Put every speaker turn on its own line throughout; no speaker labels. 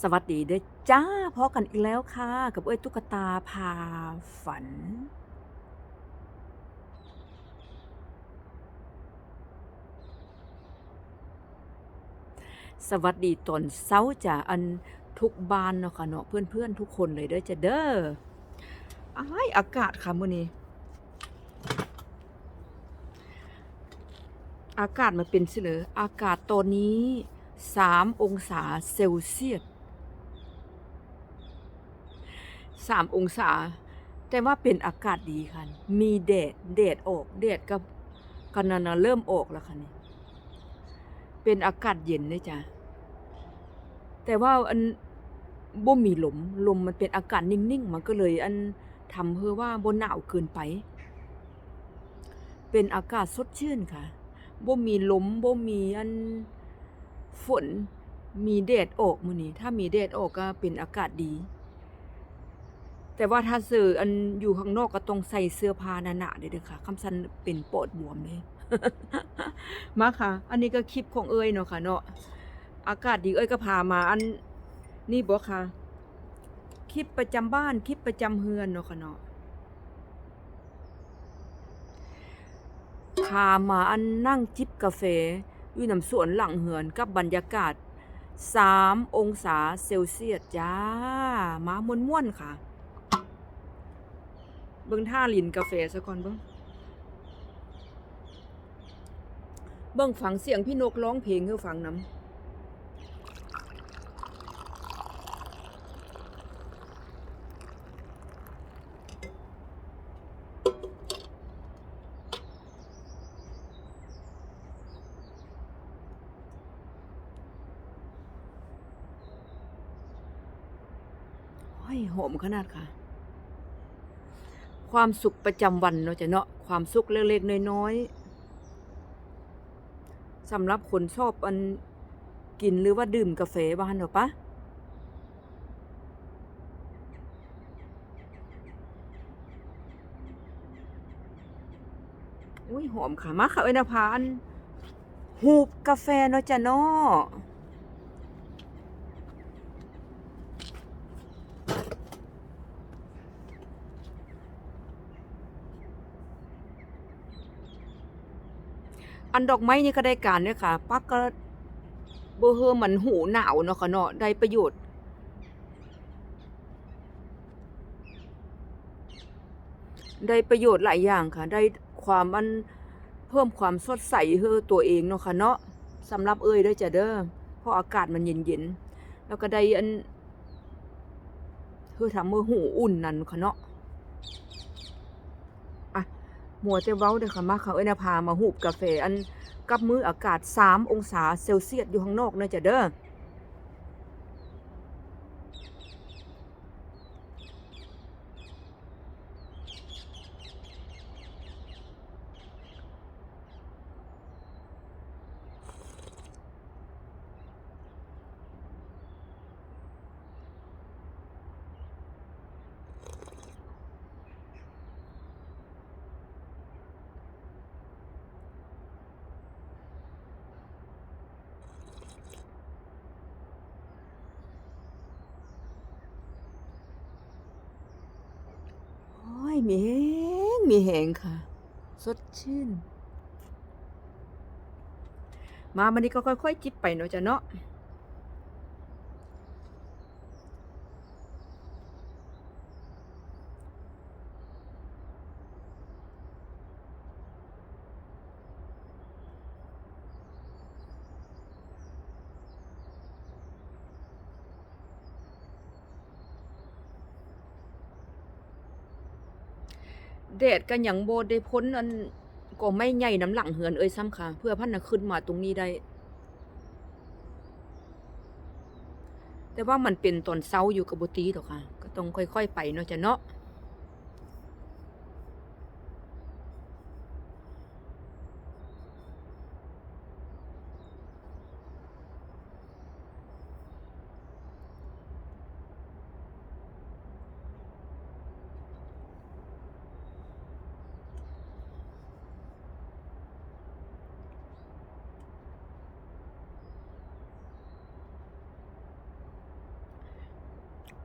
สวัสดีเด้อจ้าพอกันอีกแล้วค่ะ กับเอ้ยตุ๊กตาพาฝัน สวัสดีตอนเช้าจ้ะอันทุกบ้านเนาะค่ะเนาะเพื่อนๆทุกคนเลยเด้อจ้ะเด้ออ้ายอากาศค่ะมื้อนี้ อากาศมันเป็นสิเลยอากาศตอนนี้ 3 องศาเซลเซียส 3 องศา แต่ว่าเป็นอากาศดีค่ะมีแดดแดดออกแดดก็กันนะเริ่มออกแล้วค่ะนี่เป็นอากาศเย็นเลยจ้ะแต่ว่าอันบ่มีลมลมมันเป็นอากาศนิ่งๆมันก็เลย อันทำเพื่อว่าบ่หนาวเกินไป เป็นอากาศสดชื่นค่ะบ่มีลมบ่มีอันฝนมีแดดออกมื้อนี้ ถ้ามีแดดออกก็เป็นอากาศดี แต่ว่าถ้าซื้ออันอยู่ข้างนอกก็ต้องใส่เสื้อผ้าหนาๆเด้อค่ะคำซันเป็นโปดบวมเลยมาค่ะ อันนี้ก็คลิปของเอ้ยเนาะค่ะเนาะอากาศดีเอ้ยก็พามาอันนี่บ่ค่ะ คลิปประจำบ้านคลิปประจำเฮือนเนาะค่ะเนาะพามาอันนั่งจิบกาแฟอยู่น้ำสวนหลังเหือนกับบรรยากาศ3องศาเซลเซียสจ้า มามวนๆค่ะ เบิ่งท่าลินกาแฟซะก่อนเบิ่งเบิ่งฟังเสียงพี่นกร้องเพลงให้ฟังนำโอ้หอมขนาดค่ะ ความสุขประจำวันเนาะจ้ะเนาะความสุขเล็กๆน้อยๆสำหรับคนชอบอันกินหรือว่าดื่มกาแฟบ้านเนาะปะอุ้ยหอมค่ะมาค่ะเอ้ยนภาอันหูบกาแฟเนาะจ้ะเนาะ อันดอกไม้นี่ก็ได้การเนี่ยค่ะ ปักก็บ่เฮอมันหูหนาวเนาะค่ะเนาะได้ประโยชน์ ได้ประโยชน์หลายอย่างค่ะ ได้ความอันเพิ่มความสดใสเฮอตัวเองเนาะค่ะเนาะสำหรับเอ้ยด้อจ้ะเด้อเพราะอากาศมันเย็นๆแล้วก็ได้อันเฮอทำมือหูอุ่นนั่นค่ะเนาะ มัวแต่เว้าเด้อค่ะมาเขาเอ้นะพามาหูบกาแฟอันกับมืออากาศ 3 องศาเซลเซียสอยู่ข้างนอกเนาะจ้ะเด้อ มีแหงมีแหงค่ะ สดชื่น มาบันนี้ก็ค่อยๆจิบไปเนาะจ้ะเนาะ แดดก็ยังโบดได้พ้นอันก็ไม่ใหญ่น้ำหลังเหือนเอ้ยซ้ำค่ะ เพื่อพันน่ะขึ้นมาตรงนี้ได้ แต่ว่ามันเป็นตอนเช้าอยู่กับบตีดอกค่ะ ก็ต้องค่อย ๆ ไปเนาะจ้ะเนาะ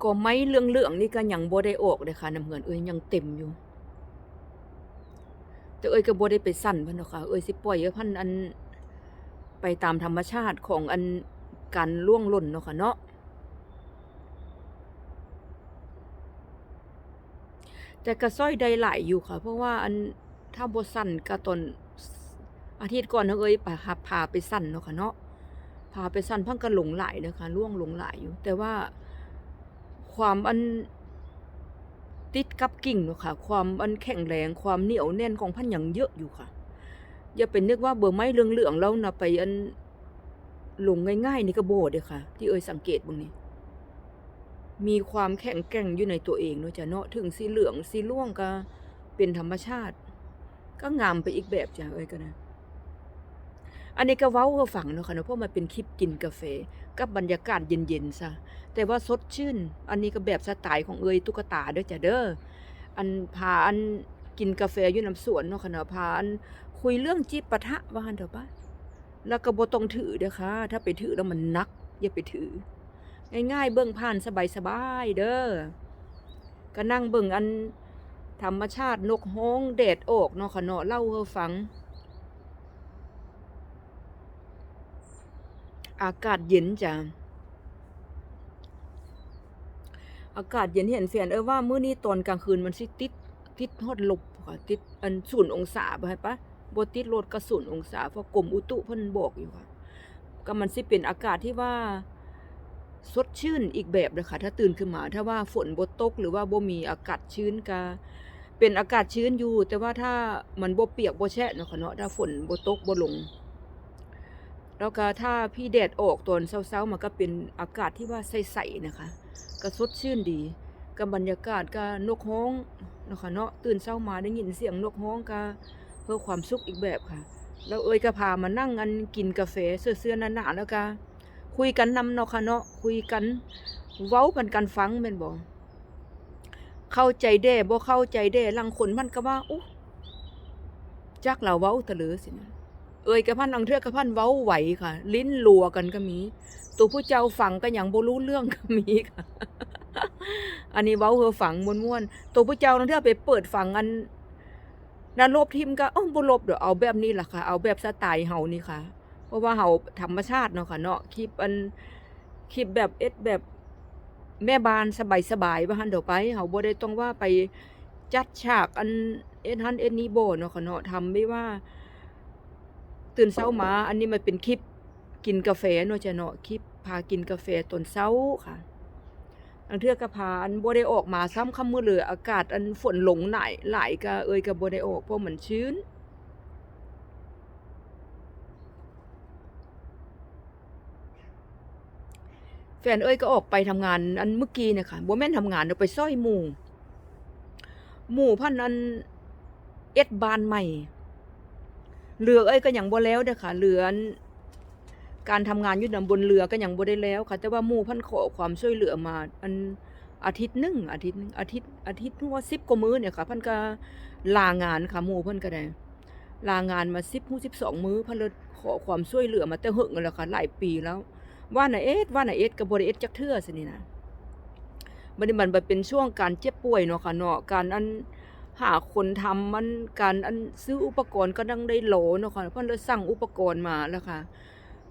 ก็ไม้เหลืองๆนี่ก็ยังบ่ได้ออกเลยค่ะน้ำเงินเอ้ยยังเต็มอยู่ แต่เอ้ยก็บ่ได้ไปสั่นพิ่นดอกค่ะเอ้ยสิปล่อยให้พันอันไปตามธรรมชาติของอันการล่วงหล่นเนาะค่ะเนาะแต่ก็ซ้อยได้หลายอยู่ค่ะ เพราะว่าอันถ้าบ่สั่นก็ตนอาทิตย์ก่อนเนะเอ้ยไปหาพาไปสั่นเนาะค่ะเนาะพาไปสั่นพังก็หลงหลายเด้อค่ะล่วงหลงหลายอยู่ แต่ว่า ความอันติดกับกิ่งเนาะค่ะ ความอันแข็งแรงความเหนียวแน่นของพันยังเยอะอยู่ค่ะ อย่าไปนึกว่าเบอร์ไม้เหลืองๆแล้วนะไปอันหลงง่ายๆนี่ก็บ่เด้อค่ะ ที่เอ่ยสังเกตบิ่งนี่มีความแข็งแกร่งอยู่ในตัวเองเนาะจ้ะเนาะถึงสีเหลืองสีร่วงก็เป็นธรรมชาติ ก็งามไปอีกแบบจ้ะเอ้ยก็นะ อันนี้ก็เว้าให้ฟังเนาะค่ะเนาะเพราะมันเป็นคลิปกินกาแฟกับบรรยากาศเย็นๆซะแต่ว่าสดชื่น อันนี้ก็แบบสไตล์ของเอยตุ๊กตาเด้อจ้ะเด้ออันพาอันกินกาแฟอยู่น้ำสวนเนาะค่ะเนาะพาอันคุยเรื่องจิปาถะว่าหันเถอะปะแล้วก็บ่ต้องถือเด้อค่ะ ถ้าไปถือแล้วมันนัก อย่าไปถือ ง่ายๆเบิ่งผ่านสบายๆเด้อก็นั่งเบิ่งอันธรรมชาตินกฮ้องแดดออกเนาะค่ะเนาะเล่าให้ฟัง อากาศเย็นจ้ะ อากาศเย็นเห็นแฟนเออว่ามื้อนี้ตอนกลางคืนมันสิติด ติดฮอดลบค่ะติดอันศูนย์องศาบ่ให้ปะบ่ติดลดก็ศูนองศาเพราะกรมอุตุเพิ่นบอกอยู่ค่ะ ก็มันสิเป็นอากาศที่ว่าสดชื่นอีกแบบเลยค่ะ ถ้าตื่นขึ้นมา ถ้าว่าฝนบ่ตก หรือว่าบ่มีอากาศชื้นก็เป็นอากาศชื้นอยู่ แต่ว่าถ้ามันบ่เปียกบ่แฉะเนาะค่ะเนาะถ้าฝนบ่ตกบ่ลง แล้วก็ถ้าพี่แดดออกตอนเช้าๆมันก็เป็นอากาศที่ว่าใสๆนะคะ ก็สดชื่นดีกับบรรยากาศก็นกฮ้องนะคะเนาะตื่นเช้ามาได้ยินเสียงนกฮ้องก็เพื่อความสุขอีกแบบค่ะ แล้วเอ้ยก็พามานั่งกันกินกาแฟเสื้อๆหนาๆแล้วก็คุยกันนำเนาะค่ะเนาะคุยกันเว้ากันกันฟังแม่นบ่เข้าใจแด้บ่เข้าใจแด้ลังคนมันก็ว่าอุ๊จักเราเว้าตะเลือสินะ เอ่ยกับพันอังเทือกกับพันเว้าไหวค่ะ ลิ้นลัวกันก็มี ตัวผู้เจ้าฟังก็ยังบ่รู้เรื่องก็มีค่ะ อันนี้เว้าเฮอฝังม่วนๆตัวผู้เจ้านังเทือไปเปิดฝังอันนั้นลบทิมก็อ้าบ่ลบเดี๋ยวเอาแบบนี้ล่ะค่ะ เอาแบบสไตล์เฮานี่ค่ะ เพราะว่าเฮาธรรมชาติเนาะค่ะเนาะคลิปอันคลิปแบบเอ็ดแบบแม่บานสบายๆว่าหันเดี๋ยวไปเฮาบ่ได้ต้องว่าไปจัดฉากอันเอ็ดฮันเอ็ดนี้บ่เนาะค่ะเนาะทำไม่ว่า ตื่นเช้ามาอันนี้มันเป็นคลิปกินกาแฟเนาะจ้ะเนาะคลิปพากินกาแฟตอนเช้าค่ะอันเทือก็พาอันบ่ได้ออกมาซ้ำค่ำมื้อเลยอากาศอันฝนหลงหลายหลายก็เอ่ยก็บ่ได้ออกเพราะมันชื้นแฟนเอ้ยก็ออกไปทำงานอันเมื่อกี้เนี่ยค่ะบ่แม่นทำงานเนาไปซอยหมู่ หมู่พันอันเอ็ดบานใหม่ เรือเอ้ยก็ยังบ่แล้วเด้อค่ะเรือนการทำงานอยู่นํบนเรือก็ยังบ่ได้แล้วค่ะ แต่ว่าหมู่เพันขอความช่วยเหลือมา อันอาทิตย์หนึงอาทิตย์นึงอาทิตย์อาทิตย์ว่า10กว่ามื้อเนี่ยค่ะเพิ่นก็ลางานค่ะหมู่เพิ่นก็ได้ลางานมา10มื้อ12มื้อเพิ่นเลยขอความช่วยเหลือมาแต่หึงแล้วค่ะหลายปีแล้ว ว่าน่ะเอ็ดว่าน่ะเอ็ดก็บ่ได้เอ็ดจักเทื่อซินี่นะบัดนี้มันบ่เป็นช่วงการเจ็บป่วยเนาะค่ะเนาะการอัน หาคนทำมันการอันซื้ออุปกรณ์ก็ดังได้โหลเนาะค่ะเพิ่นเลยสั่งอุปกรณ์มาแล้วค่ะ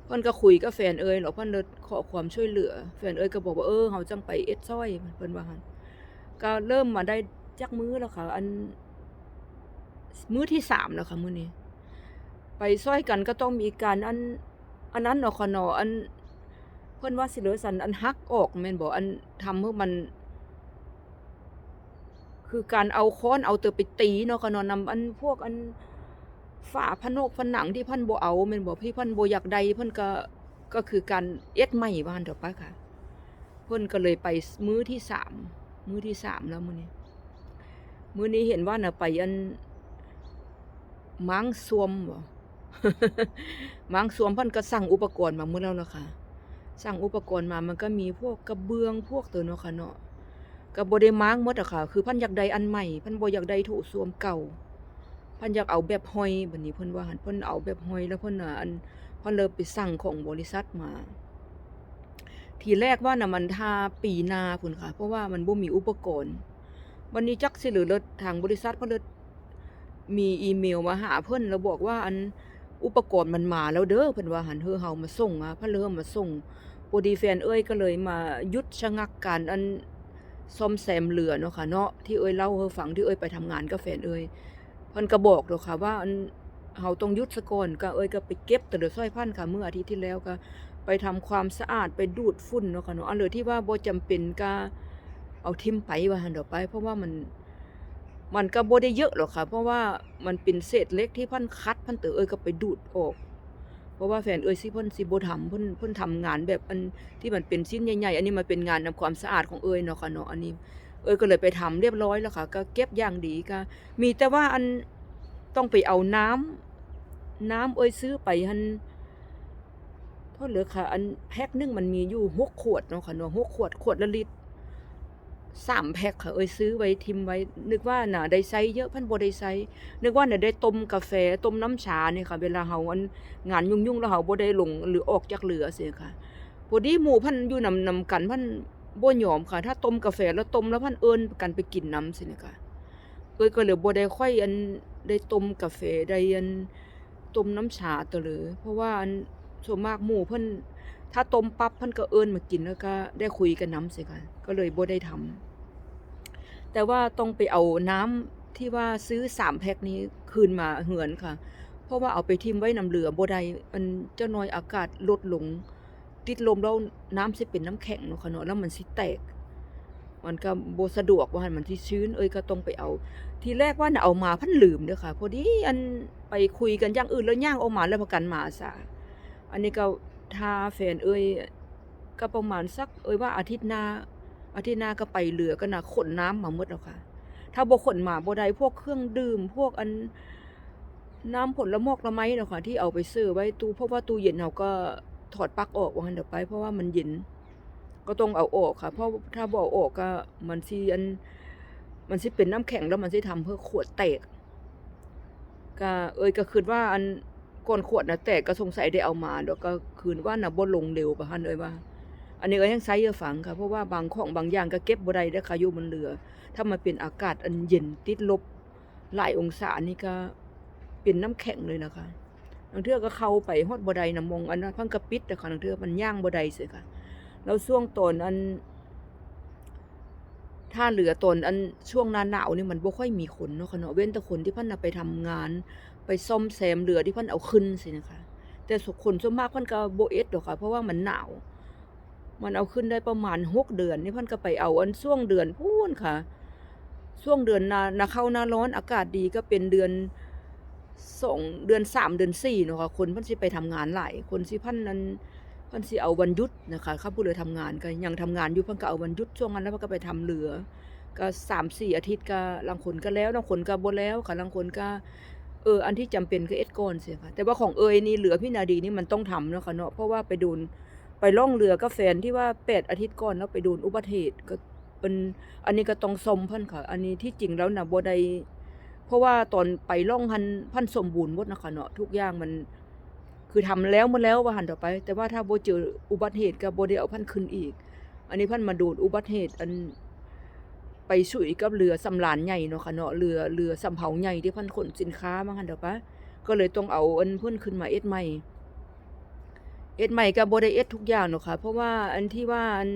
เพิ่นก็คุยกับแฟนเอ้ยแล้วเพิ่นเลยขอความช่วยเหลือ แฟนเอ้ยก็บอกว่าเออเฮาจังไปเอ็ดซอยเพิ่นว่าหั่นก็เริ่มมาได้จักมื้อแล้วค่ะ อัน มื้อที่สามแล้วค่ะมื้อนี้ ไปซอยกันก็ต้องมีการอันอันนั้นเนาะค่ะเนาะอัน เพิ่นว่าสิเหลือสันอันหักออกแม่นบ่อันทำให้มัน คือการเอาค้อนเอาเตอไปตีเนาะค่ะเนาะนำอันพวกอันฝาผนกผนังที่พิ่นบ่เอาแม่นบ่พี่พิ่นบ่อยากได้เพิ่นก็ก็คือการเอ็ดใหม่ว่านเถอะปะค่ะ เพิ่นก็เลยไปมื้อที่สามมื้อที่สามแล้วมื้อนี้ มื้อนี้เห็นว่าน่ะไปอันม้างซวมบ่ม้างซวมเพิ่นก็สั่งอุปกรณ์มามื้อแล้วเนาะค่ะ สั่งอุปกรณ์มามันก็มีพวกกระเบื้องพวกตัวเนาะค่ะเนาะ ก็บ่ได้มางหมดอะค่ะ คือพันอยากได้อันใหม่พันบ่อยากได้โถส้วมเก่า พันอยากเอาแบบห้อยบัดนี้เพิ่นว่าหันเพิ่นเอาแบบห้อยแล้วเพิ่นน่ะอันเพิ่นเลยไปสั่งของบริษัทมา ทีแรกว่าน่ะมันทาปีนาพุ่นค่ะ เพราะว่ามันบ่มีอุปกรณ์ วันนี้จักสิเหลือรถทางบริษัทเพิ่นเลยมีอีเมลมาหาเพิ่นแล้วบอกว่าอันอุปกรณ์มันมาแล้วเด้อเพิ่นว่าหันเฮอเฮามาส่งอะเพิ่นเลยเอามาส่งพอดีแฟนเอ้ยก็เลยมายุดชะงักการอัน ซ่อมแซมเรือเนาะค่ะเนาะที่เอ้ยเล่าให้ฟังที่เอ้ยไปทำงานกับแฟนเอ้ยเพิ่นก็บอกดอกค่ะว่าเฮาต้องยุดซะก่อนก็เอ้ยก็ไปเก็บต่เดือสร้อยพันค่ะเมื่ออาทิตย์ที่แล้วก็ไปทำความสะอาดไปดูดฝุ่นเนาะค่ะเนาะอันเลือที่ว่าบ่จำเป็นก็เอาทิ่มไปว่าหั่นดอกไป เพราะว่ามันมันก็บ่ได้เยอะหรอกค่ะ เพราะว่ามันเป็นเศษเล็กที่พิ่นคัดพิ่นเตอเอ้ยก็ไปดูดออก เพราะว่าแฟนเอ้ยสิเพิ่นสิบ่ทำเพิ่นเพิ่นทำงานแบบอันที่มันเป็นชิ้นใหญ่ๆอันนี้มันเป็นงานทำความสะอาดของเอ้ยเนาะค่ะเนาะอันนี้ เอ้ยก็เลยไปทำเรียบร้อยแล้วค่ะ ก็เก็บอย่างดีก็มีแต่ว่าอันต้องไปเอาน้ำน้ำเอ้ยซื้อไปหันเท่าเหลือค่ะ อันแพ็คนึงมันมีอยู่หกขวดเนาะค่ะเนาะหกขวดขวดละลิตร สามแพ็คค่ะเอ้ยซื้อไว้ทิมไว้ นึกว่าน่ะได้ไซส์เยอะพันบ่ได้ไซส์นึกว่าน่ะได้ต้มกาแฟต้มน้ำชาเนี่ยค่ะ เวลาเฮาอันงานยุ่งๆแล้วเฮาบ่ได้ลงหรือออกจากเรือเสียค่ะพอดีหมู่พันอยู่นำนำกันพันบ่ยอมค่ะ ถ้าต้มกาแฟแล้วต้มแล้วพันเอิ้นกันไปกินน้ำสินี่ค่ะเอ้ยก็เลยบ่ได้ค่อยอันได้ต้มกาแฟได้อันต้มน้ำชาตัวเลยเพราะว่าอันส่วนมากหมู่เพิ่นถ้าต้มปั๊บเพิ่นก็เอิ้นมากินแล้วก็ได้คุยกันน้ำสิค่ะก็เลยบ่ได้ทำ แต่ว่าต้องไปเอาน้ำที่ว่าซื้อสามแพ็คนี้คืนมาเหือนค่ะ เพราะว่าเอาไปทิ้มไว้น้ำเรือบ่ได้มันเจ้าน้อยอากาศลดลง ติดลมแล้วน้ำสิเป็นน้ำแข็งเนาะค่ะเนาะแล้วมันสิแตก มันก็บสะดวกว่าหั่นมันสิชื้น เอ้ยก็ต้องไปเอา ทีแรกว่าน่ะเอามาพันลืมเด้อค่ะ พอดีอันไปคุยกันอย่างอื่นแล้วย่างเอามาแล้วประกันมาซะอันนี้ก็ทาแฟนเอ้ยก็ประมาณสัก เอ้ยว่าอาทิตย์หน้า อาทิตย์หน้าก็ไปเรือก็น่ะขนน้ำมาหมดแล้วค่ะ ถ้าบ่ขนมาบ่ได้พวกเครื่องดื่ม พวกอันน้ำผลละมอกละไม้เนาะค่ะที่เอาไปซื้อไว้ตู้เพราะว่าตู้เย็นเราก็ถอดปลั๊กออกวางเดี๋ยวไป เพราะว่ามันเย็น ก็ต้องเอาออกค่ะ เพราะถ้าบ่เอาออกก็มันสิอัน มันสิเป็นน้ำแข็งแล้วมันสิทำเพื่อขวดแตกก็เอ้ยก็คิดว่าอันก่อนขวดนะแตกก็สงสัยได้เอามาดอกก็คืนว่านะบ่ลงเร็วปะหันเอ้ยว่า อันนี้ก็ยังไซส์เยอะฝังค่ะ เพราะว่าบางของบางอย่างก็เก็บบ่ได้เด้อค่ะอยู่บนเรือ ถ้ามันเป็นอากาศอันเย็นติดลบหลายองศานี่ก็เป็นน้ำแข็งเลยนะคะบางเทือก็เข้าไปฮอดบ่ได้น้ำมงอันนั้นพิ่นก็ปิดแต่ค่ะบางเทือมันย่างบ่ได้เสียค่ะ แล้วช่วงตอนอันถ้าเหลือตอนอันช่วงหน้าหนาวนี่มันบ่ค่อยมีคนเนาะค่ะเนาะเว้นแต่คนที่พิ่นน่ะไปทำงาน ไปซ่อมแซมเรือที่พิ่นเอาขึ้นสินะคะ แต่ส่วนคนส่วนมากพิ่นก็บ่เอ็ดดอกค่ะ เพราะว่ามันหนาว มันเอาขึ้นได้ประมาณหกเดือนนี่พิ่นก็ไปเอาอันช่วงเดือนพูนค่ะ ช่วงเดือนนานาเข้าหน้าร้อนอากาศดีก็เป็นเดือนสองเดือนสามเดือนสี่เนาะค่ะคนพิ่นสิไปทำงานหลายคนสิพันนั้นพิ่นสิเอาวันหยุดนะคะเขาผู้เรือทำงานก็ยังทำงานอยู่พิ่นก็เอาวันหยุดช่วงนั้นแล้วพิ่นก็ไปทำเรือ ก็สามสี่อาทิตย์ก็บางคนก็แล้วบางคนก็บ่แล้วค่ะบางคนก็เอออันที่จำเป็นคือเอ็ดก่อนเสียค่ะแต่ว่าของเอยนี่เหลือพี่นาดีนี่มันต้องทำเนาะค่ะเนาะเพราะว่าไปโดน ไปล่องเรือกับแฟนที่ว่าแปดอาทิตย์ก่อนแล้วไปโดนอุบัติเหตุก็เป็นอันนี้ก็ต้องสมเพิ่นค่ะ อันนี้ที่จริงแล้วนะบ่ได้เพราะว่าตอนไปล่องหันพันสมบูรณ์หมดนะคะเนาะทุกอย่างมัน คือทำแล้วหมาแล้วว่าหันต่อไป แต่ว่าถ้าบ่เจออุบัติเหตุก็บ่ได้เอาพันขึ้นอีก อันนี้พันมาโดนอุบัติเหตุ อันไปสุยกับเรือสำราญใหญ่เนาะค่ะเนาะเรือเรือสำเภาใหญ่ที่พันขนสินค้ามาหันเด้อปก็เลยต้องเอาอันเพิ่นขึ้นมาเอ็ดใหม่ เอ็ดใหม่ก็บ่ได้เอ็ดทุกอย่างเนาะค่ะ เพราะว่าอันที่ว่าอัน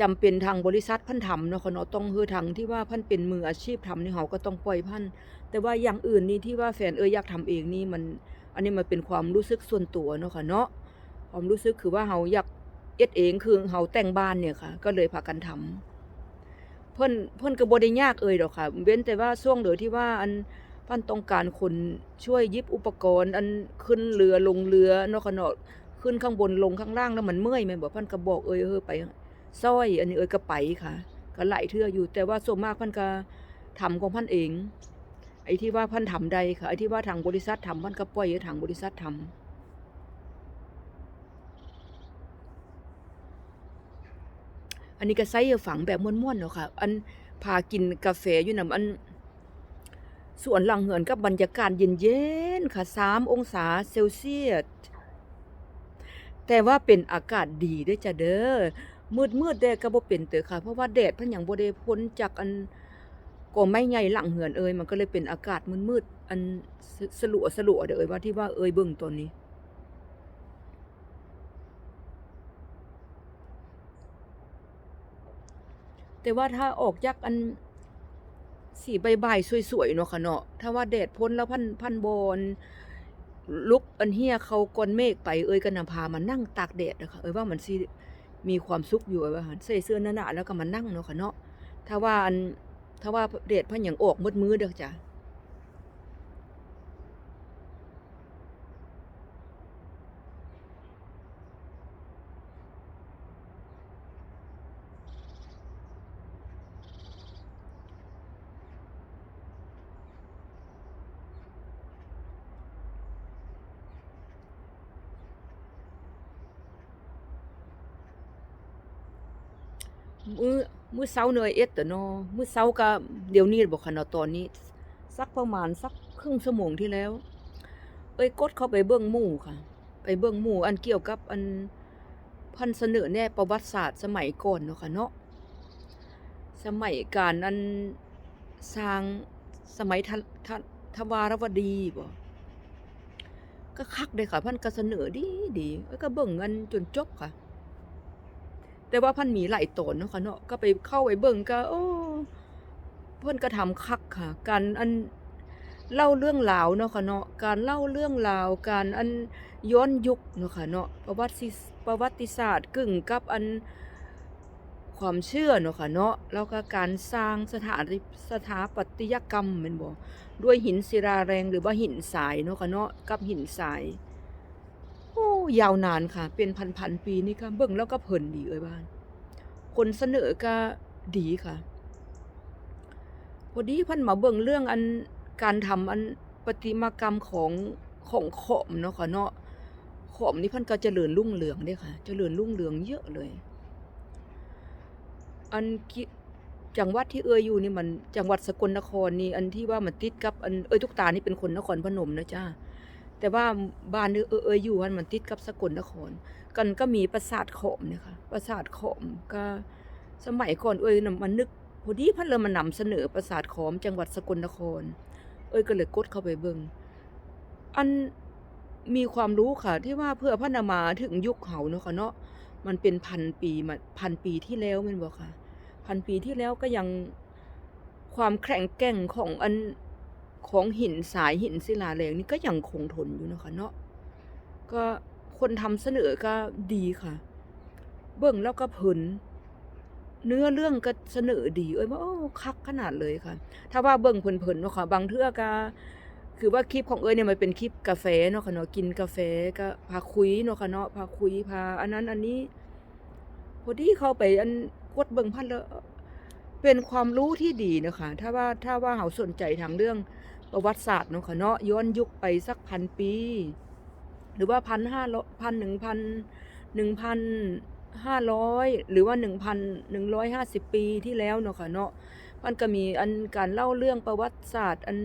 จำเป็นทางบริษัทพันทำเนาะค่ะเนาะต้องเฮือทางที่ว่าพันเป็นมืออาชีพทำนี่เฮาก็ต้องปล่อยพันแต่ว่าอย่างอื่นนี่ที่ว่าแฟนเอ้ยอยากทำเองนี่มัน อันนี้มันเป็นความรู้สึกส่วนตัวเนาะค่ะเนาะความรู้สึกคือว่าเฮาอยากเอ็ดเองคือเฮาแต่งบ้านเนี่ยค่ะ ก็เลยพากันทำเพิ่นเพิ่นก็บ่ได้ยากเอ่ยดอกค่ะ เว้นแต่ว่าช่วงเดือที่ว่าอัน พิ่นต้องการคนช่วยยิบอุปกรณ์ อันขึ้นเรือลงเรือเนาะค่ะเนาะขึ้นข้างบนลงข้างล่างแล้วมันเมื่อยแม่นบ่เพิ่นก็บอกเอ่ยเออไปซอย อันนี้เอ่ยก็ไปค่ะก็ไหลเทื่ออยู่ แต่ว่าส่วนมากพิ่นก็ทำของพิ่นเอง ไอ้ที่ว่าพิ่นทำได้ค่ะไอ้ที่ว่าทางบริษัททำเพิ่นก็ปล่อยให้ทางบริษัททำอันนี้ก็ใส่ฝังแบบม่วนๆเนาะค่ะ อันพากินกาแฟอยู่นำอัน สวนหลังเหือนกับบรรยากาศเย็นๆค่ะ3องศาเซลเซียส แต่ว่าเป็นอากาศดีด้อจ้ะเด้อ มืดมืดๆแดดก็บ่เป็นเด้อค่ะ เพราะว่าแดดพิ่นยังบ่ได้พ้นจากอันก็ไม้ใหญ่หลังเหือนเอยมันก็เลยเป็นอากาศมืดๆอันสลัวสลัวเด้อเอยว่าที่ว่าเอยเบิ่งตอนนี้แต่ว่าถ้าออกจากอัน สีบ่ายๆสวยๆเนาะค่ะเนาะถ้าว่าแดดพ้นแล้วพันพันบอนลุกอันเฮียเขาก้อนเมฆไปเอ้ยก็นำพามานั่งตากแดดนะคะเอ้ยว่ามันสิมีความสุขอยู่ไอ้ว่านใส่เสื้อหนาๆแล้วก็มานั่งเนาะค่ะเนาะถ้าว่าอันถ้าว่าแดดพันอยังออกมืดมืดเด้อจ้ะ มือมือเช้าเนยเอ็ดเด้อเนาะมื้อเช้าก็เดี๋ยวนี้บ่ค่ะเนาะตอนนี้ สักประมาณสักครึ่งชั่วโมงที่แล้ว เอ้ยกดเข้าไปเบิ่งหมู่ค่ะ ไปเบิ่งหมู่อันเกี่ยวกับอันพันเสนอแน่ประวัติศาสตร์สมัยก่อนเนาะค่ะเนาะสมัยการอันสร้างสมัยทททวารวดีบ่ก็คักเด้ค่ะพันก็เสนอดีดีเอ้ยก็เบิ่งกันจนจบค่ะ แต่ว่าพันมีหลายตนเนาะค่ะเนาะก็ไปเข้าไปเบิ่งก็โอ้เพิ่นก็ทำคักค่ะ การอันเล่าเรื่องราวเนาะค่ะเนาะการเล่าเรื่องราว การอันย้อนยุคเนาะค่ะเนาะประวัติศิประวัติศาสตร์กึ่งกับอันความเชื่อเนาะค่ะเนาะแล้วก็การสร้างสถานสถาปัตยกรรมแม่นบ่ด้วยหินศิลาแรงหรือว่าหินทรายเนาะค่ะเนาะกับหินทราย ยาวนานค่ะ เป็นพันๆปีนี่ค่ะเบิ่งแล้วก็เพลินดีเอ้ยบ้าน คนเสนอก็ดีค่ะพอดีพันมาเบิ่งเรื่องอันการทำอันประติมากรรมของของขอมเนาะค่ะเนาะขอมนี่พันก็เจริญรุ่งเรืองเด้ค่ะ เจริญรุ่งเรืองเยอะเลย อันกิจังหวัดที่เอ่ยอยู่นี่มันจังหวัดสกลนครนี่อันที่ว่ามันติดกับอันเอ้ยทุกตานี่เป็นคนนครพนมนะจ้า แต่ว่าบ้านเอ่ยเอ่ยอยู่มันมันติดกับสกลนคร กันก็มีปราสาทขอมเนี่ยค่ะปราสาทขอมก็สมัยก่อนเอ้ยมันนึกพอดีพันเลยมานำเสนอปราสาทขอมจังหวัดสกลนคร เอ้ยก็เลยกดเข้าไปเบิ่งอันมีความรู้ค่ะ ที่ว่าเพื่อพัฒนามาถึงยุคเขาเนาะค่ะเนาะมันเป็นพันปีมาพันปีที่แล้วม่นบ่ค่ะ พันปีที่แล้วก็ยังความแข็งแกร่งของอัน ของหินสายหินศิลาแรงนี่ก็ยังคงทนอยู่นะคะเนาะก็คนทำเสนอก็ดีค่ะ เบิ่งแล้วก็เพลินเนื้อเรื่องก็เสนอดีเอ้ยว่าโอ้คักขนาดเลยค่ะ ถ้าว่าเบิ่งเพลินๆเนาะค่ะ บางเทื่อก็คือว่าคลิปของเอ้ยเนี่ยมันเป็นคลิปกาแฟเนาะค่ะเนาะกินกาแฟก็พาคุยเนาะค่ะเนาะพาคุยพา อันนั้นอันนี้พอดีเข้าไปอันกดเบิ่งพันแล้วเป็นความรู้ที่ดีเนาะค่ะถ้าว่าถ้าว่าเฮาสนใจทางเรื่อง ประวัติศาสตร์เนาะค่ะเนาะย้อนยุคไปสักพันปี หรือว่าพันห้าร้อยพันหนึ่งพันหนึ่งพันห้าร้อยหรือว่าหนึ่งพันหนึ่งร้อยห้าสิบปีที่แล้วเนาะค่ะเนาะมันก็มีอันการเล่าเรื่องประวัติศาสตร์ อัน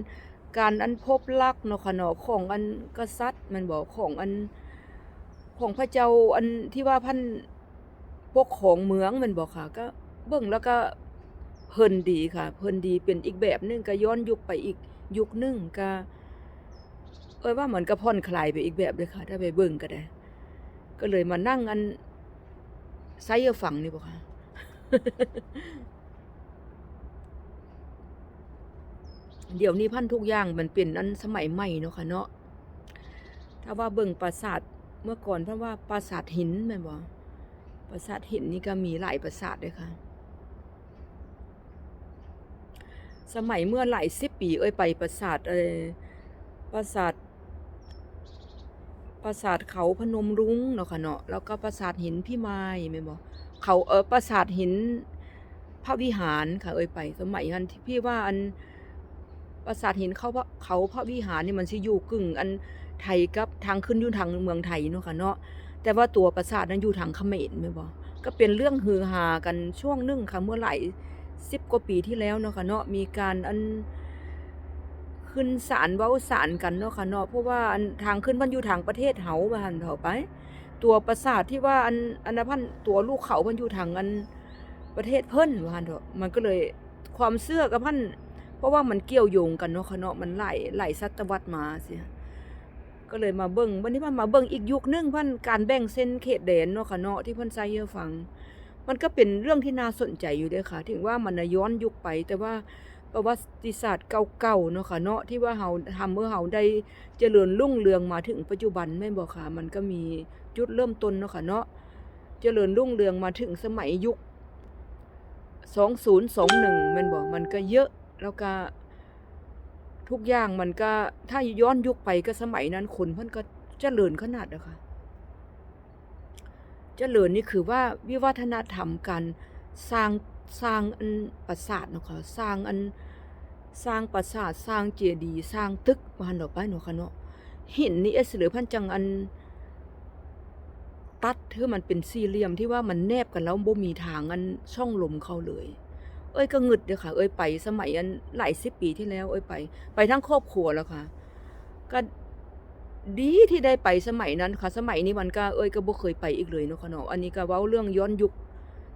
การอันพบลักเนาะค่ะเนาะของอันกษัตริย์มันบอกของอันของพระเจ้าอันที่ว่าพันปกของเมืองมันบอกค่ะ ก็เบิ่งแล้วก็เพลินดีค่ะ เพลินดีเป็นอีกแบบนึงก็ย้อนยุคไปอีก ยุคนึงก็เอ้ยว่าเหมือนกับผ่อนคลายไปอีกแบบเลยค่ะ ถ้าไปเบิ่งก็ได้ ก็เลยมานั่งอันไซเออร์ฝั่งนี่บ่ค่ะเดี๋ยวนี้พันทุกอย่างมันเป็นอันสมัยใหม่เนาะค่ะเนาะ ถ้าว่าเบิ่งปราสาทเมื่อก่อนเพราะว่าปราสาทหินแม่นบ่ปราสาทหินนี่ก็มีหลายปราสาทเลยค่ะ สมัยเมื่อหลายสิบปี เอ้ยไปปราสาทเออปราสาทปราสาทเขาพนมรุ้งเนาะค่ะเนาะแล้วก็ปราสาทหินพี่ไม้แม่นบ่เขาเออปราสาทหินพระวิหารค่ะเอ้ยไป สมัยนั้นที่พี่ว่าอันปราสาทหินเขาเขาพระวิหารนี่มันสิอยู่กึ่ง อันไทยกับทางขึ้นอยู่ทางเมืองไทยเนาะค่ะเนาะแต่ว่าตัวปราสาทนั้นอยู่ทางเขมรแม่บ่ก็เป็นเรื่องฮือฮากันช่วงนึงค่ะเมื่อหลาย สิบกว่าปีที่แล้วเนาะค่ะเนาะมีการอันขึ้นศาลเว้าศาลกันเนาะค่ะเนาะเพราะว่าอันทางขึ้นมันอยู่ทางประเทศเฮาว่าหันเถาไป ตัวปราสาทที่ว่าอันอันพันตัวลูกเขาเพิ่นอยู่ทางอันประเทศเพิ่นว่าหันเถอะมันก็เลยความเชื่อกับพันเพราะว่ามันเกี่ยวโยงกันเนาะค่ะเนาะมันไหลายหลายศตวรรษมาสียก็เลยมาเบิ่งวันนี้มันมาเบิ่งอีกยุคนึงพิ่นการแบ่งเส้นเขตแดนเนาะค่ะเนาะที่พิ่นใช้ให้ฟัง มันก็เป็นเรื่องที่น่าสนใจอยู่เด้อค่ะ ถึงว่ามันย้อนยุคไป แต่ว่าประวัติศาสตร์เก่าๆเนาะค่ะเนาะที่ว่าเฮาทำเมื่อเฮาได้เจริญรุ่งเรืองมาถึงปัจจุบันแม่นบ่ค่ะ มันก็มีจุดเริ่มต้นเนาะค่ะเนาะเจริญรุ่งเรืองมาถึงสมัยยุค 2021แม่นบ่มันก็เยอะแล้วก็ทุกอย่างมันก็ถ้าย้อนยุคไปก็สมัยนั้นคนเพิ่นก็เจริญขนาดอะค่ะ เจริญนี่คือว่าวิวัฒนธรรมการสร้างสร้างอันปราสาทเนาะค่ะสร้างอันสร้างปราสาทสร้างเจดีย์สร้างตึกมาหันดอกไปเนาะค่ะเนาะหินนี่เอสหรือพันจังอันตัดคือมันเป็นสี่เหลี่ยมที่ว่ามันแนบกันแล้วบ่มีทางอันช่องลมเข้าเลย เอ้ยก็งึดเด้อค่ะ เอ้ยไปสมัยอันหลายสิบปีที่แล้ว เอ้ยไป ไปทั้งครอบครัวแล้วค่ะ ก็ ดีที่ได้ไปสมัยนั้นค่ะ สมัยนี้มันก็เอ้ยก็บ่เคยไปอีกเลยเนาะค่ะเนาะอันนี้ก็เว้าเรื่องย้อนยุค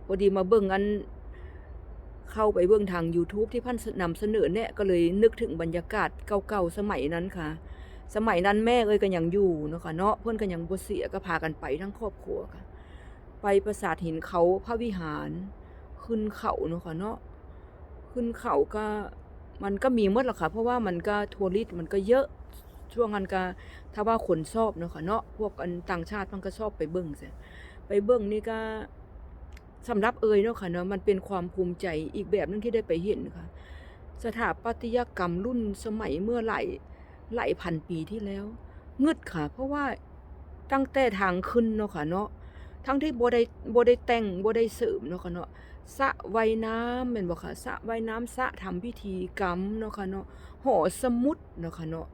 พอดีมาเบิ่งอัน เข้าไปเบิ่งทาง YouTube ที่พันนำเสนอแนะก็เลยนึกถึงบรรยากาศเก่าๆสมัยนั้นค่ะ สมัยนั้นแม่เอ้ยก็ยังอยู่เนาะค่ะเนาะเพิ่นก็ยังบ่เสียก็พากันไปทั้งครอบครัวค่ะ ไปปราสาทหินเขาพระวิหาร ขึ้นเขาเนาะค่ะเนาะขึ้นเขาก็มันก็มีหมดแหละค่ะ เพราะว่ามันก็ทัวริสต์มันก็เยอะ ช่วงนั้นก็ถ้าว่าคนชอบเนาะค่ะเนาะพวกอันต่างชาติมันก็ชอบไปเบิ่งซิไปเบิ่งนี่ก็สำหรับเอยเนาะค่ะเนาะมันเป็นความภูมิใจอีกแบบหนึงที่ได้ไปเห็นค่ะสถาปัตยกรรมรุ่นสมัยเมื่อหลายหลายพันปีที่แล้วงึดค่ะ เพราะว่าตั้งแต่ทางขึ้นเนาะค่ะเนาะทั้งที่บ่ได้บ่ได้แต่งบ่ได้เสริมเนาะค่ะเนาะสระว่ายน้ำแม่นบ่ค่ะสระว่ายน้ำสระทำพิธีกรรมเนาะค่ะเนาะหอสมุดเนาะค่ะเนาะ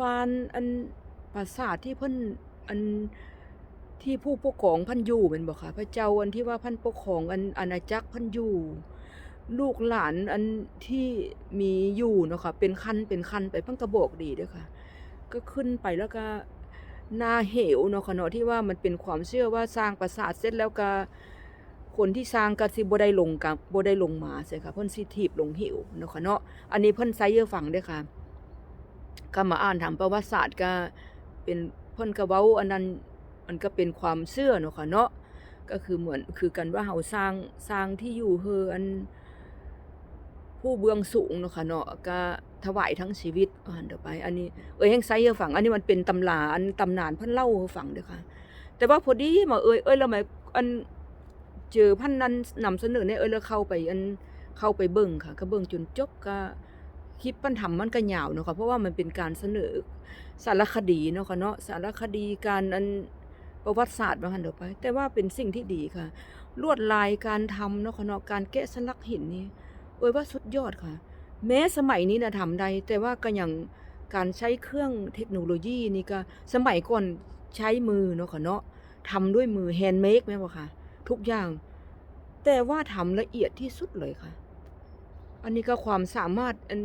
บานอันปราสาทที่เพิ่นอันที่ผู้ปกครองพันอยู่แม่นบ่ค่ะพระเจ้าอันที่ว่าพันปกครองอันอาณาจักรพันอยู่ลูกหลานอันที่มีอยู่เนาะค่ะเป็นคันเป็นคันไปพิ่นก็บอกดีเด้อค่ะ ก็ขึ้นไปแล้วก็นาเหวเนาะค่ะเนาะที่ว่ามันเป็นความเชื่อว่าสร้างปราสาทเสร็จแล้วก็คนที่สร้างก็สิบ่ได้ลงกับบ่ได้ลงมาใช่ค่ะเพิ่นสิถีบลงเหวเนาะค่ะเนาะอันนี้เพิ่นไซเยอร์ฟังเด้อค่ะ ก็มาอ่านทางประวัติศาสตร์ก็เป็นเพิ่นก็เว้าอันนั้นมันก็เป็นความเชื่อเนาะค่ะเนาะก็คือเหมือนคือกันว่าเฮาสร้างสร้างที่อยู่เฮออันผู้เบื้องสูงเนาะค่ะเนาะก็ถวายทั้งชีวิตว่านเด้อไป อันนี้เอ้ยแฮงไซให้ฟังอันนี้มันเป็นตำราอันตำนานพิ่นเล่าให้ฟังเด้อค่ะ แต่ว่าพอดีมาเอ้ยเอ้ยแล้วมาอันเจอพันนั้นนำเสนอเนี่ยเอ้ยแล้วเข้าไปอันเข้าไปเบิ่งค่ะ ก็เบิ่งจนจบก็ คลิปปันทำมันก็ยาวเนาะค่ะเพราะว่ามันเป็นการเสนอสารคดีเนาะค่ะเนาะสารคดีการอันประวัติศาสตร์ว่าหันเด้อไป แต่ว่าเป็นสิ่งที่ดีค่ะ ลวดลายการทำเนาะค่ะเนาะการแกะสลักหินนี่เอ้ยว่าสุดยอดค่ะ แม้สมัยนี้นะทำได้แต่ว่าก็ยังการใช้เครื่องเทคโนโลยีนี่ก็สมัยก่อนใช้มือเนาะค่ะเนาะทำด้วยมือแฮนด์เมดแม่นบ่ค่ะ ทุกอย่าง แต่ว่าทำละเอียดที่สุดเลยค่ะ อันนี้ก็ความสามารถอัน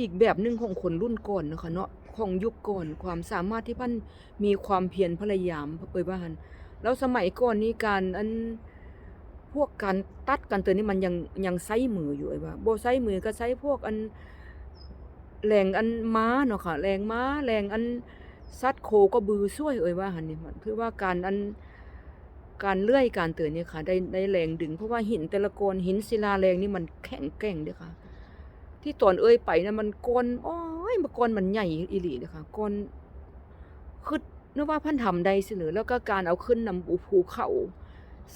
อีกแบบหนึ่งของคนรุ่นก่อนเนาะค่ะเนาะของยุคก่อนความสามารถที่พันมีความเพียรพยายามเอ่ยว่าฮันแล้วสมัยก่อนนี้การอันพวกการตัดกันตัวนี้มันยังยังใช้มืออยู่ไอ้ว่าโบใช้มือก็ใช้พวกอันแรงอันม้าเนาะค่ะแรงม้าแรงอันสัตว์โคก็บือช่วยเอ่ยว่าหันนี่มันคือว่าการอันการเลื่อยการเตือนนี่ค่ะ ได้ได้แรงดึงเพราะว่าหินแต่ละโกนหินศิลาแรงนี่มันแข็งแกร่งเด้อค่ะ ที่ตอนเอ่ยไปนะมันกนโอ้ยมันโกนมันใหญ่อีหลีเด้อค่ะกนคือนึกว่าพันทำได้สิเหลือแล้วก็การเอาขึ้นนำภูเขา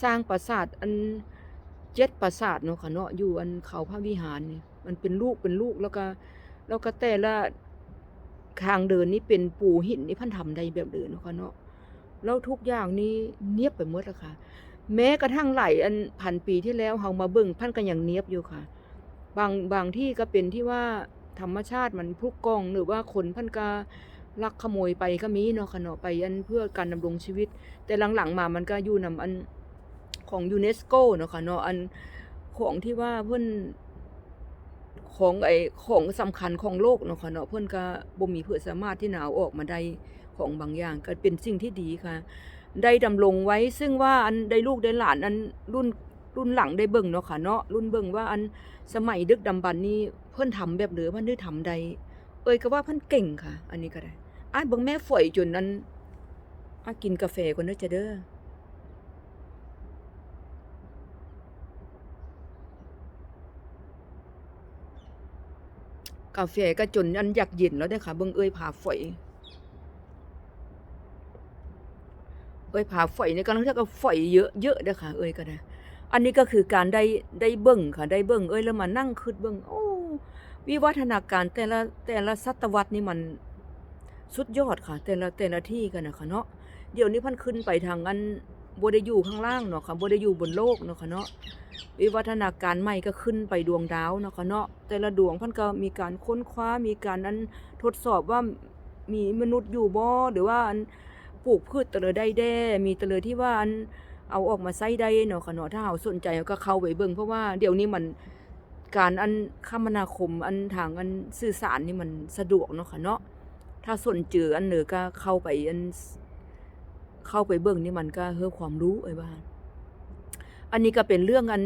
สร้างปราสาทอันเจ็ดปราสาทเนาะค่ะเนาะอยู่อันเขาพระวิหารนี่มันเป็นลูกเป็นลูกแล้วก็แล้วก็แต่ละทางเดินนี่เป็นปูหินนี่พันทำได้แบบเดินเนาะค่ะเนาะแล้วทุกอย่างนี่เนียบไปหมดแล้วค่ะ แม้กระทั่งไหลอันพันปีที่แล้วเฮามาเบิ่งพันก็ยังเนียบอยู่ค่ะ บางบางที่ก็เป็นที่ว่าธรรมชาติมันพลุกกลองหรือว่าคนพันก็ลักขโมยไปก็มีเนาะค่ะเนาะไปอันเพื่อการดำรงชีวิต แต่หลังๆมามันก็อยู่นำอันของยูเนสโกเนาะค่ะเนาะอันของที่ว่าเพิ่นของไอของสำคัญของโลกเนาะค่ะเนาะเพิ่นก็บ่มีเพื่อสามารถที่หนาวออกมาได้ของบางอย่างก็เป็นสิ่งที่ดีค่ะ ได้ดำรงไว้ซึ่งว่าอันได้ลูกได้หลานอันรุ่นรุ่นหลังได้เบิ่งเนาะค่ะเนาะรุ่นเบิ่งว่าอัน สมัยดึกดำบรรพ์นี่เพิ่นทำแบบเหลือเพิ่นได้ทำใด เอ้ยก็ว่าเพิ่นเก่งค่ะ อันนี้ก็ได้อ้ายบิ่งแม่ฝอยจนนั้นอ้ากินกาแฟก่อนเด้อจะเด้อกาแฟก็จนอันอยากเย็นแล้วเด้อค่ะเบิ่งเอ้ยผาฝอย เอ้ยผาฝอยนี่กำลังเรียกว่าฝอยเยอะเยอะเด้อค่ะ เอ้ยก็ได้ อันนี้ก็คือการได้ได้เบิ่งค่ะได้เบิ่งเอ้ยแล้วมานั่งคิดเบิ่งโอ้วิวัฒนาการแต่ละแต่ละศตวรรษนี่มันสุดยอดค่ะ แต่ละแต่ละที่กันนะคะเนาะเดี๋ยวนี้พันขึ้นไปทางอันบ่ได้อยู่ข้างล่างเนาะค่ะบ่ได้อยู่บนโลกเนาะค่ะเนาะวิวัฒนาการใหม่ก็ขึ้นไปดวงดาวเนาะค่ะเนาะแต่ละดวงพันก็มีการค้นคว้ามีการนั้นทดสอบว่ามีมนุษย์อยู่บ่หรือว่าอันปลูกพืชตะเลยได้แด้ มีตะเลยที่ว่าอัน เอาออกมาใช้ได้เนาะค่ะเนาะถ้าเฮาสนใจก็เข้าไปเบิ่งเพราะว่าเดี๋ยวนี้มันการอันคมนาคมอันทางอันสื่อสารนี่มันสะดวกเนาะค่ะเนาะถ้าสนเจออันเหนือก็เข้าไปอันเข้าไปเบิ่งนี่มันก็เฮือความรู้เอ้ยว่าอันนี้ก็เป็นเรื่องอัน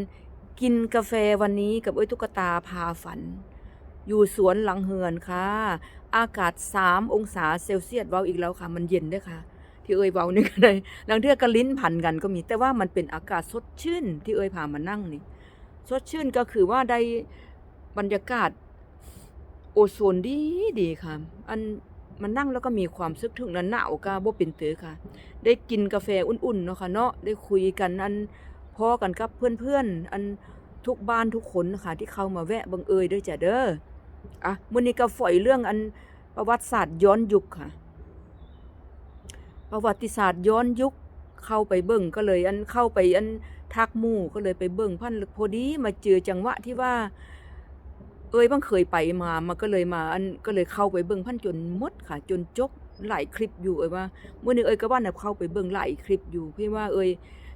กินกาแฟวันนี้กับเอ้ยตุ๊กตาพาฝัน อยู่สวนหลังเฮือนค่ะ อากาศ 3 องศาเซลเซียสเว้าอีกแล้วค่ะ มันเย็นด้วยค่ะ ที่เอ้ยเว้านี่ก็ได้ลังเทือก็ลิ้นพันกันก็มี แต่ว่ามันเป็นอากาศสดชื่น ที่เอ้ยพามานั่งนี่ สดชื่นก็คือว่าได้บรรยากาศโอโซนดีดีค่ะ อันมันนั่งแล้วก็มีความซึกถึงนั้นหนาวก็บ่เป็นเตือค่ะ ได้กินกาแฟอุ่นๆเนาะค่ะเนาะ ได้คุยกันอันพอกันกับเพื่อนๆ อันทุกบ้านทุกคนนะคะที่เข้ามาแวะบังเอยด้วยจ้ะเด้อ อะมื้อนี้ก็ฝอยเรื่องอันประวัติศาสตร์ย้อนยุคค่ะ ประวัติศาสตร์ย้อนยุคเข้าไปเบิ่งก็เลยอันเข้าไปอันทักมู่ก็เลยไปเบิ่งพันพอดีมาเจอจังหวะที่ว่า เอ้ยบังเคยไปมามันก็เลยมาอันก็เลยเข้าไปเบิ่งพันจนมดค่ะ จนจบหลายคลิปอยู่เอ้ยว่ามื้อนี้เอ้ยก็ว่าน่ะเข้าไปเบิ่งหลายคลิปอยู่เพี่ว่าเอ้ย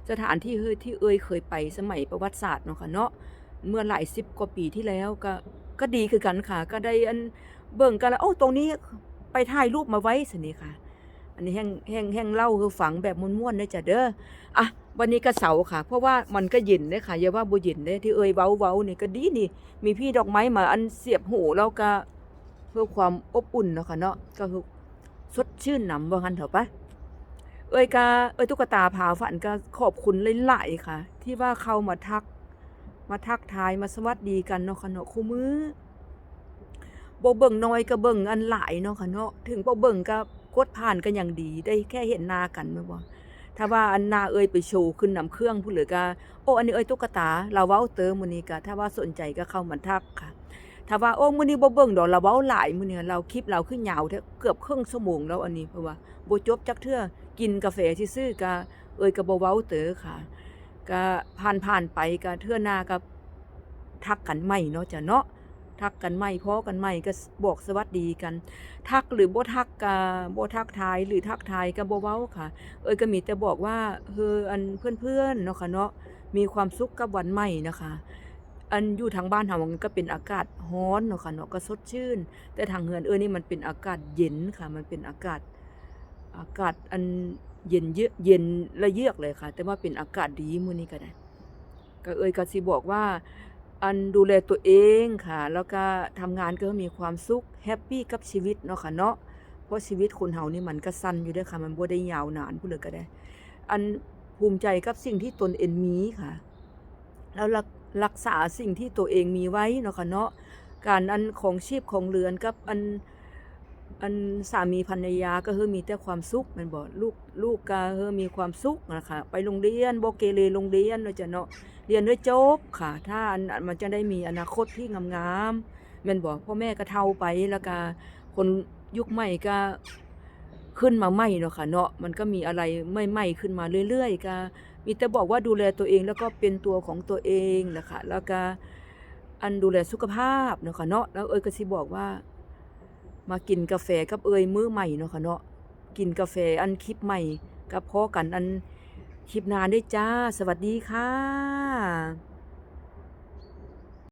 สถานที่เฮ้ยที่เอ้ยเคยไปสมัยประวัติศาสตร์เนาะค่ะเนาะเมื่อหลายสิบกว่าปีที่แล้วก็ก็ดีคือกันค่ะ ก็ได้อันเบิ่งกันแล้วโอ้ตรงนี้ไปถ่ายรูปมาไว้สินี่ค่ะ อันนี้แห้งแห้งแห้งเล่าคือฝังแบบม่วนๆได้จ้ะเด้ออะวันนี้ก็เสาร์ค่ะ เพราะว่ามันก็เย็นเด้ค่ะอย่าว่าบ่เย็นเด้ที่เอ้ยเว้าเว้านี่ก็ดีนี่ มีพี่ดอกไม้มาอันเสียบหูแล้วก็เพื่อความอบอุ่นเนาะค่ะเนาะก็คือสดชื่นหนำว่างั้นเถอะปะเอ้ยกาเอ้ยตุ๊กตาพาฝันก็ขอบคุณหลายๆค่ะ ที่ว่าเข้ามาทัก มาทักทายมาสวัสดีกันเนาะค่ะเนาะคู่มือบ่เบิ่งน้อยก็เบิ่งอันหลายเนาะค่ะเนาะถึงบ่เบิ่งก็ กดผ่านกันอย่างดี ได้แค่เห็นหน้ากันแม่บ่ถ้าว่าอันหน้าเอ้ยไปโชว์ขึ้นนำเครื่องผู้เหลือก็โอ้อันนี้เอ้ยตุ๊กตาเราเว้าเติมมื้อนี้ก็ถ้าว่าสนใจก็เข้ามาทักค่ะ ถ้าว่าโอ้มื้อนี้บ่เบิ่งดอกเราเว้าหลายมื้อนี้เราคลิปเราขึ้นยาวแท้เกือบครึ่งชั่วโมงแล้วอันนี้เพราะว่าบ่จบจักเทื่อกินกาแฟซื่อๆก็เอ่ยก็บ่เว้าเตอค่ะก็ผ่านๆไปก็เทื่อหน้าก็ทักกันใหม่เนาะจ้ะเนาะ ทักกันใหม่พอกันใหม่ก็บอกสวัสดีกัน ทักหรือบ่ทักก็บ่ทักทายหรือทักทายก็บ่เว้าค่ะ เอ่ยก็มีแต่บอกว่าเฮออันเพื่อนๆเนาะค่ะเนาะมีความสุขกับวันใหม่นะคะอันอยู่ทางบ้านเฮามันก็เป็นอากาศร้อนเนาะค่ะเนาะก็สดชื่น แต่ทางเฮือนเอ้ยนี่มันเป็นอากาศเย็นค่ะ มันเป็นอากาศอากาศอันเย็นเยอะเย็นละเยือกเลยค่ะ แต่ว่าเป็นอากาศดีมื้อนี้ก็ได้ก็เอ่ยก็สิบอกว่า อันดูแลตัวเองค่ะ แล้วก็ทำงานก็มีความสุขแฮปปี้กับชีวิตเนาะค่ะเนาะเพราะชีวิตคนเฮานี่มันก็สั้นอยู่ด้วยค่ะ มันบ่ได้ยาวนานพู้นเลยก็ได้ อันภูมิใจกับสิ่งที่ตนเองมีค่ะ แล้วรักรักษาสิ่งที่ตัวเองมีไว้เนาะค่ะเนาะการอันของชีพของเรือนกับอัน อันสามีภรรยาก็คือมีแต่ความสุขมันบอกลูกลูกก็คือมีความสุขนะคะไปโรงเรียนโบเกเรโรงเรียนเนาะจ้ะเนาะเรียนด้วยจบค่ะ ถ้าอันมันจะได้มีอนาคตที่งามๆม่นบอกพ่อแม่ก็เฒ่าไปแล้วก็คนยุคใหม่ก็ขึ้นมาใหม่เนาะค่ะเนาะมันก็มีอะไรใหม่ๆขึ้นมาเรื่อยๆก็มีแต่บอกว่าดูแลตัวเองแล้วก็เป็นตัวของตัวเองนะคะแล้วก็อันดูแลสุขภาพเนาะค่ะเนาะแล้วเอ้ยก็สิบอกว่า มากินกาแฟกับเอ่ยมื้อใหม่เนาะค่ะเนาะกินกาแฟอันคลิปใหม่กับพอกันอันคลิปนานได้จ้า สวัสดีค่ะ